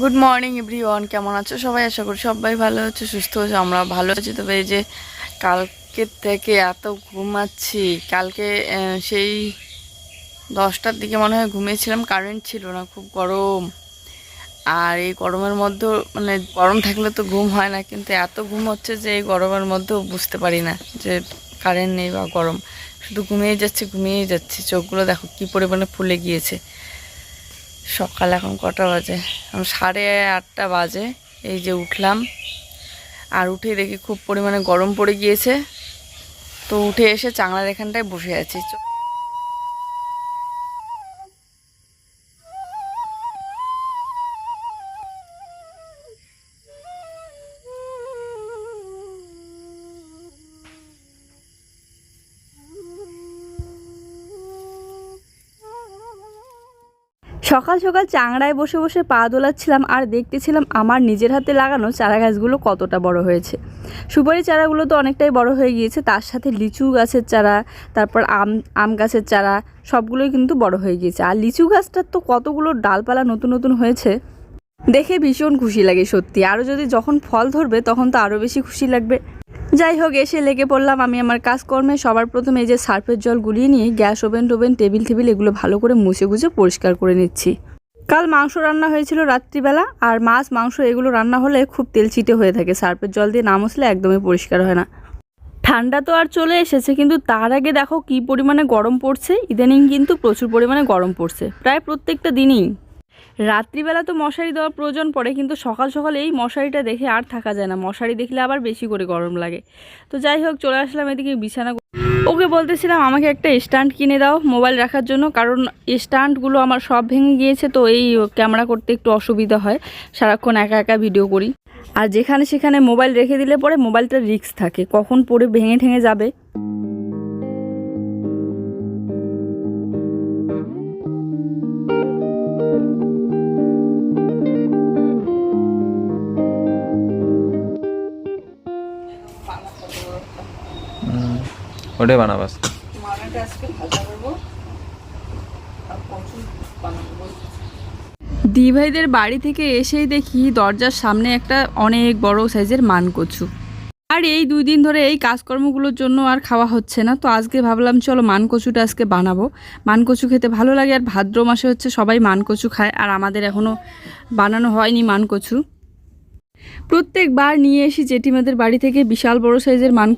Good morning every one কেমন আছো? সবাই আশা করি সবাই ভালো আছো, সুস্থ আছো আমরা ভালো আছি। তবে এই যে কালকে থেকে এত ঘুমাচ্ছি, কালকে সেই দশটার দিকে মনে হয় ঘুমিয়েছিলাম কারেন্ট ছিল না, খুব গরম। আর এই গরমের মধ্যেও মানে গরম থাকলে তো ঘুম হয় না, কিন্তু এত ঘুম হচ্ছে যে এই গরমের মধ্যেও বুঝতে পারি না যে কারেন্ট নেই বা গরম। শুধু ঘুমিয়ে যাচ্ছে, ঘুমিয়েই যাচ্ছে, চোখগুলো দেখো কি পরিমাণে ফুলে গিয়েছে। সকাল এখন কটা বাজে? এখন সাড়ে আটটা বাজে, এই যে উঠলাম। আর উঠে দেখি খুব পরিমাণে গরম পড়ে গিয়েছে। তো উঠে এসে চাংলার এখানটায় বসে আছি। সকাল সকাল চাংড়ায় বসে বসে পা দোলাচ্ছিলাম আর দেখতেছিলাম আমার নিজের হাতে লাগানো চারা গাছগুলো কতটা বড় হয়েছে। সুপারি চারাগুলো তো অনেকটাই বড় হয়ে গিয়েছে, তার সাথে লিচু গাছের চারা, তারপর আম আম গাছের চারা, সবগুলোই কিন্তু বড় হয়ে গিয়েছে। আর লিচু গাছটার তো কতগুলো ডালপালা নতুন নতুন হয়েছে, দেখে ভীষণ খুশি লাগে সত্যি। আরও যদি যখন ফল ধরবে তখন তো আরও বেশি খুশি লাগবে। যাই হোক, এসে লেগে পড়লাম আমি আমার কাজকর্মে। সবার প্রথমে এই যে সার্ফের জল গুলিয়ে নিয়ে গ্যাস, ওভেন টোভেন, টেবিল টেবিল এগুলো ভালো করে মুছে গুছে পরিষ্কার করে নিচ্ছি। কাল মাংস রান্না হয়েছিল রাত্রিবেলা, আর মাছ, মাংস এগুলো রান্না হলে খুব তেলচিটে হয়ে থাকে। সার্ফের জল দিয়ে না মুছলে একদমই পরিষ্কার হয় না। ঠান্ডা তো আর চলে এসেছে, কিন্তু তার আগে দেখো কি পরিমাণে গরম পড়ছে। ইদানিং কিন্তু প্রচুর পরিমাণে গরম পড়ছে, প্রায় প্রত্যেকটা দিনই। রাত্রিবেলা তো মশারি দেওয়ার প্রয়োজন পড়ে, কিন্তু সকাল সকাল এই মশারিটা দেখে আর থাকা যায় না। মশারি দেখলে আবার বেশি করে গরম লাগে। তো যাই হোক, চলে আসলাম এদিকে বিছানা ওকে বলতেছিলাম, আমাকে একটা স্ট্যান্ড কিনে দাও মোবাইল রাখার জন্য, কারণ স্ট্যান্ডগুলো আমার সব ভেঙে গিয়েছে, তো এই ক্যামেরা করতে একটু অসুবিধা হয়। সারাক্ষণ একা একা ভিডিও করি। আর যেখানে সেখানে মোবাইল রেখে দিলে পরে মোবাইলটা রিস্ক থাকে। কখন পরে ভেঙে ঠেঙে যাবে? ওটাই বানাবাস মানাটা আজকে ভাজা করব আর কচু বানাবো। দি ভাইদের বাড়ি থেকে এসেই দেখি দরজার সামনে একটা অনেক বড় সাইজের মান কচু। আর এই দুই দিন ধরে এই কাজকর্মগুলোর জন্য আর খাওয়া হচ্ছে না তো আজকে ভাবলাম চলো মান কচুটা আজকে বানাবো। মান কচু খেতে ভালো লাগে আর ভাদ্র মাসে হচ্ছে সবাই মান কচু খায় আর আমাদের এখনও বানানো হয়নি মান কচু। প্রত্যেকবার নিয়ে এসি জেঠিমাদের বাড়ি থেকে বিশাল বড় সাইজের মান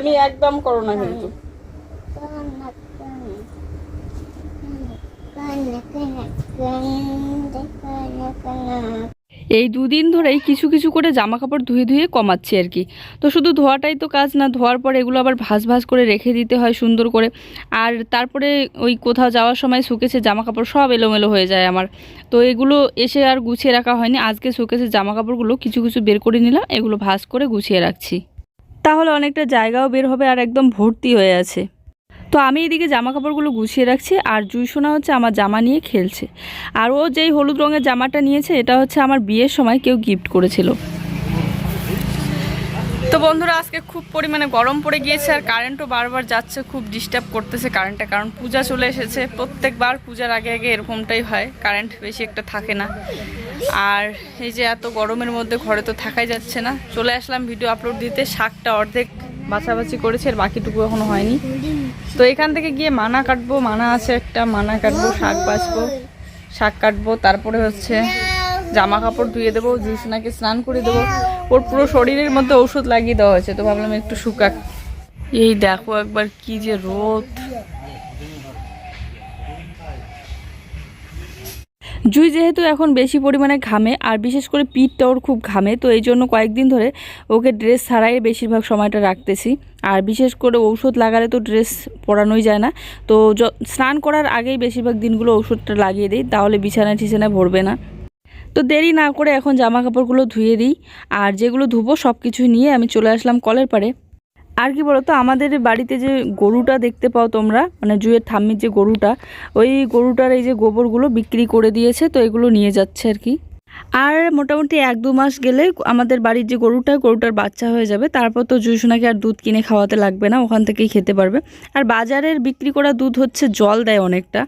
আমি একদম করো না কিন্তু। এই দুদিন ধরেই কিছু কিছু করে জামা কাপড় ধুয়ে ধুয়ে কমাচ্ছি আর কি। তো শুধু ধোয়াটাই তো কাজ না, ধোয়ার পর এগুলো আবার ভাজ ভাজ করে রেখে দিতে হয় সুন্দর করে। আর তারপরে ওই কোথাও যাওয়ার সময় শুকেছে জামা কাপড় সব এলোমেলো হয়ে যায় আমার। তো এগুলো এসে আর গুছিয়ে রাখা হয়নি, আজকে শুকেছে জামা কাপড়গুলো কিছু কিছু বের করে নিলাম, এগুলো ভাজ করে গুছিয়ে রাখছি। তাহলে অনেকটা জায়গাও বের হবে আর একদম ভর্তি হয়ে আছে। তো আমি এদিকে জামা কাপড়গুলো গুছিয়ে রাখছি আর জুইসোনা হচ্ছে আমার জামা নিয়ে খেলছে। আর ও যেই হলুদ রঙের জামাটা নিয়েছে, এটা হচ্ছে আমার বিয়ের সময় কেউ গিফট করেছিল। তো বন্ধুরা, আজকে খুব পরিমাণে গরম পড়ে গিয়েছে আর কারেন্টও বারবার যাচ্ছে, খুব ডিস্টার্ব করতেছে কারেন্টটা কারণ পূজা চলে এসেছে, প্রত্যেকবার পূজার আগে আগে এরকমটাই হয় কারেন্ট বেশি একটা থাকে না। আর এই যে এত গরমের মধ্যে ঘরে তো থাকাই যাচ্ছে না। চলে আসলাম ভিডিও আপলোড দিতে, শাকটা অর্ধেক বাছাবাছি করেছে, আর বাকিটুকু এখনও হয়নি। তো এখান থেকে গিয়ে মানা কাটবো, মানা আছে একটা, মানা কাটবো, শাক বাছবো, শাক কাটবো, তারপরে হচ্ছে জামা কাপড় ধুয়ে দেবো জুসনাকে স্নান করে দেবো। ওর পুরো শরীরের মধ্যে ওষুধ লাগিয়ে দেওয়া হয়েছে, তো ভাবলাম একটু শুকাক। এই দেখো একবার কি যে রোদ। জুই যেহেতু এখন বেশি পরিমাণে ঘামে, আর বিশেষ করে পিঠটা ওর খুব ঘামে, তো এই জন্য কয়েকদিন ধরে ওকে ড্রেস ছাড়াই বেশিরভাগ সময়টা রাখতেছি। আর বিশেষ করে ঔষধ লাগালে তো ড্রেস পরানোই যায় না, তো স্নান করার আগেই বেশিরভাগ দিনগুলো ঔষধটা লাগিয়ে দিই, তাহলে বিছানা টিছানা ভরবে না। তো দেরি না করে এখন জামা কাপড়গুলো ধুয়ে দিই, আর যেগুলো ধুবো সব কিছুই নিয়ে আমি চলে আসলাম কলের পাড়ে। আর কি বলতো, আমাদের বাড়িতে যে গরুটা দেখতে পাও তোমরা মানে জুয়ের ঠাম্মির যে গরুটা, ওই গরুটার এই যে গোবরগুলো বিক্রি করে দিয়েছে, তো এগুলো নিয়ে যাচ্ছে আর কি। আর মোটামুটি এক দু মাস গেলে আমাদের বাড়ির যে গরুটা, গরুটার বাচ্চা হয়ে যাবে। তারপর তো জুসুনাকে আর দুধ কিনে খাওয়াতে লাগবে না, ওখান থেকেই খেতে পারবে। আর বাজারের বিক্রি করা দুধ হচ্ছে জল দেয় অনেকটা।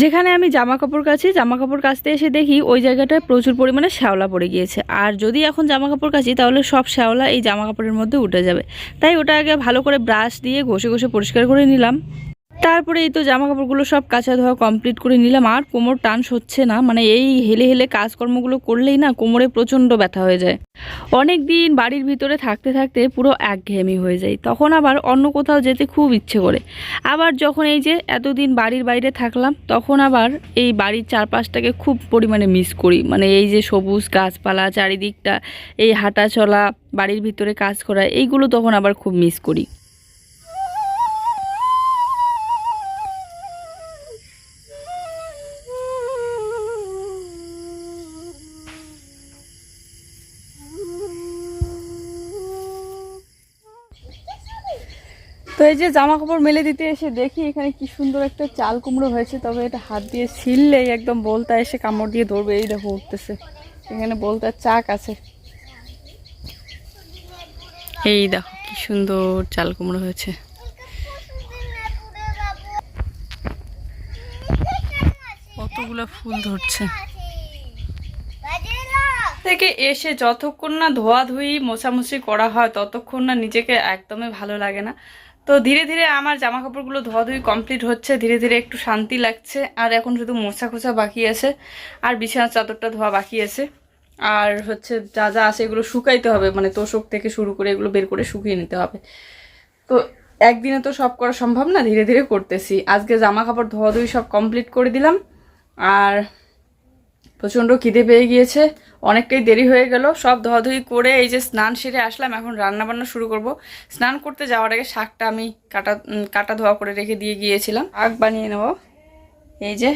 যেখানে আমি জামা কাপড় কাছি জামা কাপড় কাচতে এসে দেখি ওই জায়গাটায় প্রচুর পরিমাণে শ্যাওলা পড়ে গিয়েছে। আর যদি এখন জামা কাপড় কাচি, তাহলে সব শ্যাওলা এই জামা কাপড়ের মধ্যে উঠে যাবে। তাই ওটা আগে ভালো করে ব্রাশ দিয়ে ঘষে ঘষে পরিষ্কার করে নিলাম। তারপরে এই তো জামা কাপড়গুলো সব কাঁচা ধোয়া কমপ্লিট করে নিলাম। আর কোমর টান হচ্ছে না মানে এই হেলে হেলে কাজকর্মগুলো করলেই না কোমরে প্রচণ্ড ব্যথা হয়ে যায়। অনেক দিন বাড়ির ভিতরে থাকতে থাকতে পুরো একঘেয়েমি হয়ে যায়। তখন আবার অন্য কোথাও যেতে খুব ইচ্ছে করে। আবার যখন এই যে এতদিন বাড়ির বাইরে থাকলাম, তখন আবার এই বাড়ির চারপাশটাকে খুব পরিমাণে মিস করি। মানে এই যে সবুজ গাছপালা, চারিদিকটা, এই হাঁটা চলা বাড়ির ভিতরে কাজ করা, এইগুলো তখন আবার খুব মিস করি। তো এই যে জামা কাপড় মেলে দিতে এসে দেখি এখানে কি সুন্দর একটা চাল কুমড়ো হয়েছে, তবে এটা হাত দিয়ে ছিললেই একদম বলতা এসে কামড় দিয়ে ধরবে, এই দেখো উঠতেছে। এখানে বলতার চাক আছে। এই দেখো কি সুন্দর চাল কুমড়ো হয়েছে। কতগুলো ফুল ধরছে। থেকে এসে যতক্ষণ না ধোয়াধুয়ি, মোছামুছি করা হয়, ততক্ষণ না নিজেকে একদমই ভালো লাগে না। তো ধীরে ধীরে আমার জামা কাপড়গুলো ধোয়াধুয়ি কমপ্লিট হচ্ছে, ধীরে ধীরে একটু শান্তি লাগছে। আর এখন শুধু মোছা খোঁচা বাকি আছে, আর বিছানার চাদরটা ধোয়া বাকি আছে। আর হচ্ছে যা যা আছে এগুলো শুকাইতে হবে মানে তোষক থেকে শুরু করে এগুলো বের করে শুকিয়ে নিতে হবে। তো একদিনে তো সব করা সম্ভব না, ধীরে ধীরে করতেছি। আজকে জামা কাপড় ধোয়াধুয়ি সব কমপ্লিট করে দিলাম। আর প্রচণ্ড খিদে পেয়ে গিয়েছে। অনেকটাই দেরি হয়ে গেল। সব ধোয়াধুয়ি করে এই যে স্নান সেরে আসলাম, এখন রান্না বান্না শুরু করব। স্নান করতে যাওয়ার আগে শাকটা আমি কাটা কাটা ধোয়া করে রেখে দিয়ে গিয়েছিলাম। শাক বানিয়ে নেব। এই যে।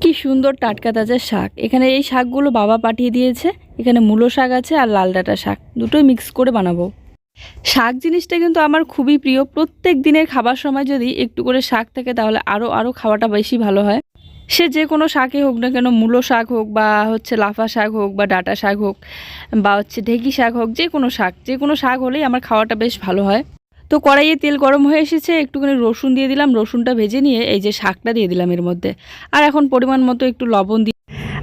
কি সুন্দর টাটকা তাজা শাক। এখানে এই শাকগুলো বাবা পাঠিয়ে দিয়েছে। এখানে মূলো শাক আছে আর লাল ডাঁটা শাক। দুটোই মিক্স করে বানাবো। শাক জিনিসটা কিন্তু আমার খুবই প্রিয়। প্রত্যেক দিনের খাবার সময় যদি একটু করে শাক থাকে, তাহলে আরও আরও খাওয়াটা বেশি ভালো হয়। সে যে কোনো শাকই হোক না কেন, মূলো শাক হোক বা হচ্ছে লাফা শাক হোক বা ডাঁটা শাক হোক বা হচ্ছে ঢেকি শাক হোক, যে কোনো শাক, যে কোনো শাক হলেই আমার খাওয়াটা বেশ ভালো হয়। তো কড়াইয়ে তেল গরম হয়ে এসেছে, একটুখানি রসুন দিয়ে দিলাম, রসুনটা ভেজে নিয়ে এই যে শাকটা দিয়ে দিলাম এর মধ্যে। আর এখন পরিমাণ মতো একটু লবণ দিয়ে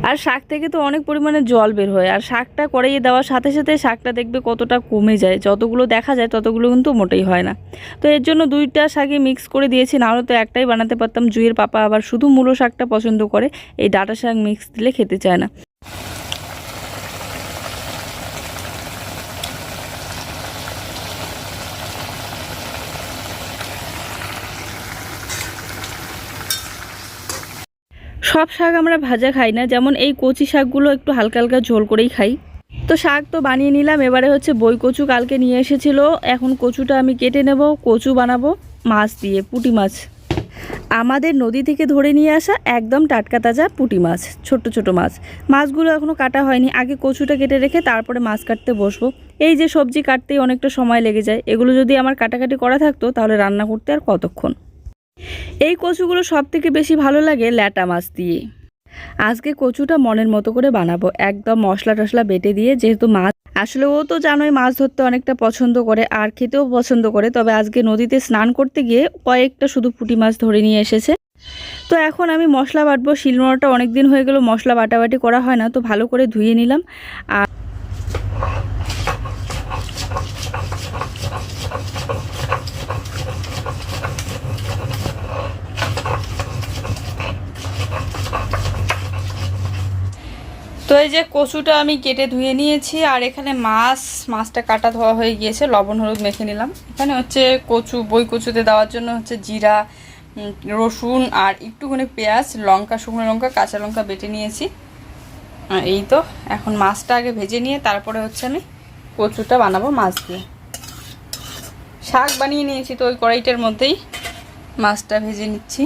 আর শাক থেকে তো অনেক পরিমাণে জল বের হয়। আর শাকটা কড়াইয়ে দেওয়ার সাথে সাথে শাকটা দেখবে কতটা কমে যায়। যতগুলো দেখা যায় ততগুলো কিন্তু মোটেই হয় না। তো এর জন্য দুইটা শাকে মিক্স করে দিয়েছি। নাহলে তো একটাই বানাতে পারতাম। জুইয়ের পাপা আবার শুধু মূলো শাকটা পছন্দ করে। এই ডাটা শাক মিক্স দিলে খেতে চায় না। সব শাক আমরা ভাজা খাই না, যেমন এই কচি শাকগুলো একটু হালকা হালকা ঝোল করেই খাই। তো শাক তো বানিয়ে নিলাম, এবারে হচ্ছে বই কচু কালকে নিয়ে এসেছিল, এখন কচুটা আমি কেটে নেব, কচু বানাবো, মাছ দিয়ে, পুঁটি মাছ। আমাদের নদী থেকে ধরে নিয়ে আসা একদম টাটকা তাজা পুঁটি মাছ ছোট ছোট মাছ। মাছগুলো এখনও কাটা হয়নি, আগে কচুটা কেটে রেখে তারপরে মাছ কাটতে বসবো। এই যে সবজি কাটতেই অনেকটা সময় লেগে যায়, এগুলো যদি আমার কাটাকাটি করা থাকতো, তাহলে রান্না করতে আর কতক্ষণ? এই কচুগুলো সব থেকে বেশি ভালো লাগে ল্যাটা মাছ দিয়ে। আজকে কচুটা মনের মতো করে বানাবো। একদম মশলা টশলা বেটে দিয়ে যেহেতু মাছ আসলে ও তো জানোই মাছ ধরতে অনেকটা পছন্দ করে, আর খেতেও পছন্দ করে। তবে আজকে নদীতে স্নান করতে গিয়ে কয়েকটা শুধু পুঁটি মাছ ধরে নিয়ে এসেছে। তো এখন আমি মশলা বাটবো। শিলনোড়াটা অনেক দিন হয়ে গেল মশলা বাটাবাটি করা হয় না, তো ভালো করে ধুয়ে নিলাম। আর এই যে কচুটা আমি কেটে ধুয়ে নিয়েছি, আর এখানে মাছ, মাছটা কাটা ধোয়া হয়ে গিয়েছে, লবণ হলুদ মেখে নিলাম। এখানে হচ্ছে কচু, বই কচুতে দেওয়ার জন্য হচ্ছে জিরা রসুন, আর একটুখানি পেঁয়াজ, লঙ্কা, শুকনো লঙ্কা, কাঁচা লঙ্কা বেটে নিয়েছি। এই তো, এখন মাছটা আগে ভেজে নিয়ে তারপরে হচ্ছে আমি কচুটা বানাবো মাছ দিয়ে। শাক বানিয়ে নিয়েছি তো ওই কড়াইটার মধ্যেই মাছটা ভেজে নিচ্ছি।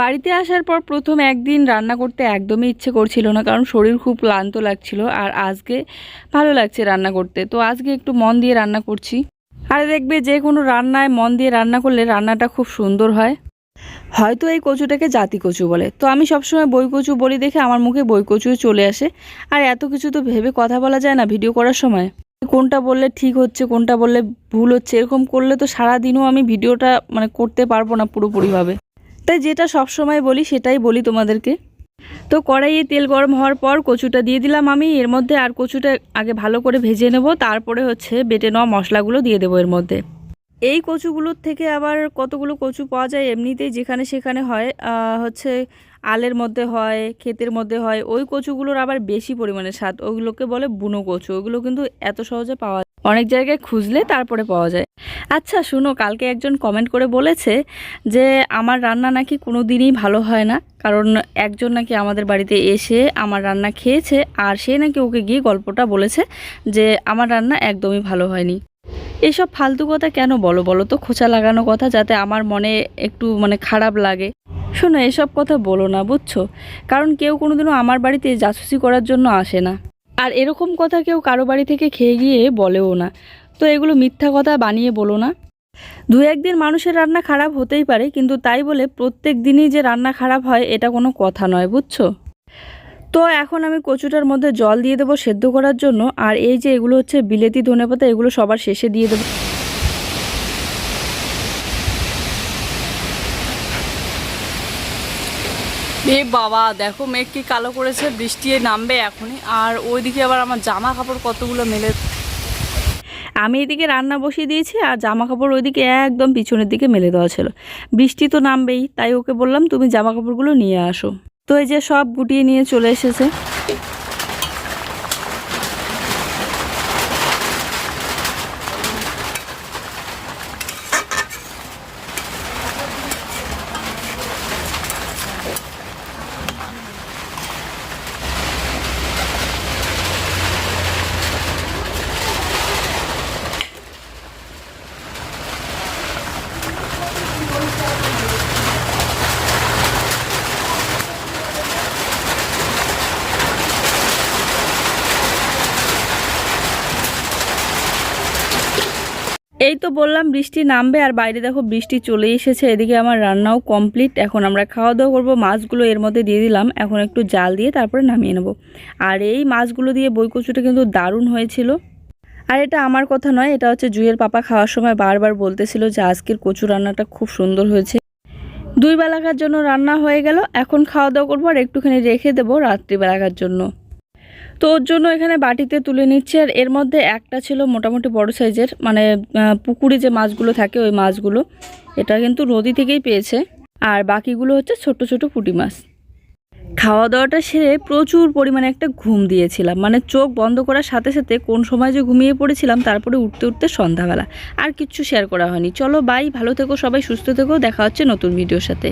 বাড়িতে আসার পর প্রথম একদিন রান্না করতে একদমই ইচ্ছে করছিল না, কারণ শরীর খুব ক্লান্ত লাগছিল আর আজকে ভালো লাগছে রান্না করতে। তো আজকে একটু মন দিয়ে রান্না করছি। আর দেখবে যে কোনো রান্নায় মন দিয়ে রান্না করলে রান্নাটা খুব সুন্দর হয়। হয়তো এই কচুটাকে জাতি কচু বলে। তো আমি সবসময় বই কচু বলি দেখে আমার মুখে বই কচু চলে আসে। আর এত কিছু তো ভেবে কথা বলা যায় না ভিডিও করার সময়। কোনটা বললে ঠিক হচ্ছে, কোনটা বললে ভুল হচ্ছে, এরকম করলে তো সারা দিনও আমি ভিডিওটা মানে করতে পারব না পুরোপুরিভাবে। তাই যেটা সব সময় বলি সেটাই বলি তোমাদেরকে। তো কড়াইয়ে তেল গরম হওয়ার পর কচুটা দিয়ে দিলাম আমি। এর মধ্যে আর কচুটা আগে ভালো করে ভেজে নেব, তারপরে হচ্ছে বেটে নেওয়া মশলাগুলো দিয়ে দেবো এর মধ্যে। এই কচুগুলোর থেকে আবার কতগুলো কচু পাওয়া যায় এমনিতেই যেখানে সেখানে হয় হচ্ছে আলের মধ্যে হয়, ক্ষেতের মধ্যে হয়, ওই কচুগুলোর আবার বেশি পরিমাণে স্বাদ। ওগুলোকে বলে বুনো কচু। ওগুলো কিন্তু এত সহজে পাওয়া। অনেক জায়গায় খুঁজলে তারপরে পাওয়া যায়। আচ্ছা শুনো, কালকে একজন কমেন্ট করে বলেছে যে, আমার রান্না নাকি কোনো দিনই ভালো হয় না। কারণ একজন নাকি আমাদের বাড়িতে এসে আমার রান্না খেয়েছে আর সে নাকি ওকে গিয়ে গল্পটা বলেছে যে, আমার রান্না একদমই ভালো হয়নি। এসব ফালতু কথা কেন বলো? বলো তো, খোঁচা লাগানো কথা যাতে আমার মনে একটু মানে খারাপ লাগে। শোনো, এসব কথা বলো না, বুঝছ? কারণ কেউ কোনোদিনও আমার বাড়িতে জাসুসি করার জন্য আসে না। আর এরকম কথা কেউ কারও বাড়ি থেকে খেয়ে গিয়ে বলেও না। তো এগুলো মিথ্যা কথা বানিয়ে বলো না। দু একদিন মানুষের রান্না খারাপ হতেই পারে, কিন্তু তাই বলে প্রত্যেক দিনই যে রান্না খারাপ হয়, এটা কোনো কথা নয়, বুঝছ? তো এখন আমি কচুটার মধ্যে জল দিয়ে দেবো সেদ্ধ করার জন্য, আর এই যে এগুলো হচ্ছে বিলেতি ধনেপাতা, এগুলো সবার শেষে দিয়ে দেবো। এ বাবা, দেখো মেঘ কি কালো করেছে বৃষ্টি নামবে এখনই। আর ওইদিকে আবার আমার জামা কাপড় কতগুলো মেলে। আমি এদিকে রান্না বসিয়ে দিয়েছি আর জামা কাপড় ওইদিকে একদম পিছনের দিকে মেলে দেওয়া ছিল। বৃষ্টি তো নামবেই, তাই ওকে বললাম, তুমি জামা কাপড়গুলো নিয়ে আসো। তো এই যে সব গুটিয়ে নিয়ে চলে এসেছে। এই তো বললাম, বৃষ্টি নামবে আর বাইরে দেখো বৃষ্টি চলে এসেছে। এদিকে আমার রান্নাও কমপ্লিট এখন আমরা খাওয়া দাওয়া করব। মাছগুলো এর মধ্যে দিয়ে দিলাম। এখন একটু জাল দিয়ে তারপরে নামিয়ে নেব। আর এই মাছগুলো দিয়ে বই কচুটা কিন্তু দারুণ হয়েছিল। আর এটা আমার কথা নয়, এটা হচ্ছে জুয়ের পাপা খাওয়ার সময় বারবার বলতেছিল যে আজকের কচু রান্নাটা খুব সুন্দর হয়েছে। দুই বেলাকার জন্য রান্না হয়ে গেল। এখন খাওয়া দাওয়া করব আর একটুখানি রেখে দেবো রাত্রিবেলাকার জন্য। তো ওর জন্য এখানে বাটিতে তুলে নিচ্ছে। আর এর মধ্যে একটা ছিল মোটামুটি বড় সাইজের মানে পুকুরে যে মাছগুলো থাকে ওই মাছগুলো। এটা কিন্তু নদী থেকেই পেয়েছে। আর বাকিগুলো হচ্ছে ছোট ছোট পুঁটি মাছ। খাওয়া দাওয়াটা সেরে প্রচুর পরিমাণে একটা ঘুম দিয়েছিলাম। মানে চোখ বন্ধ করার সাথে সাথে কোন সময় যে ঘুমিয়ে পড়েছিলাম, তারপরে উঠতে উঠতে সন্ধ্যাবেলা। আর কিচ্ছু শেয়ার করা হয়নি। চলো বাই ভালো থেকো সবাই, সুস্থ থেকো। দেখা হচ্ছে নতুন ভিডিওর সাথে।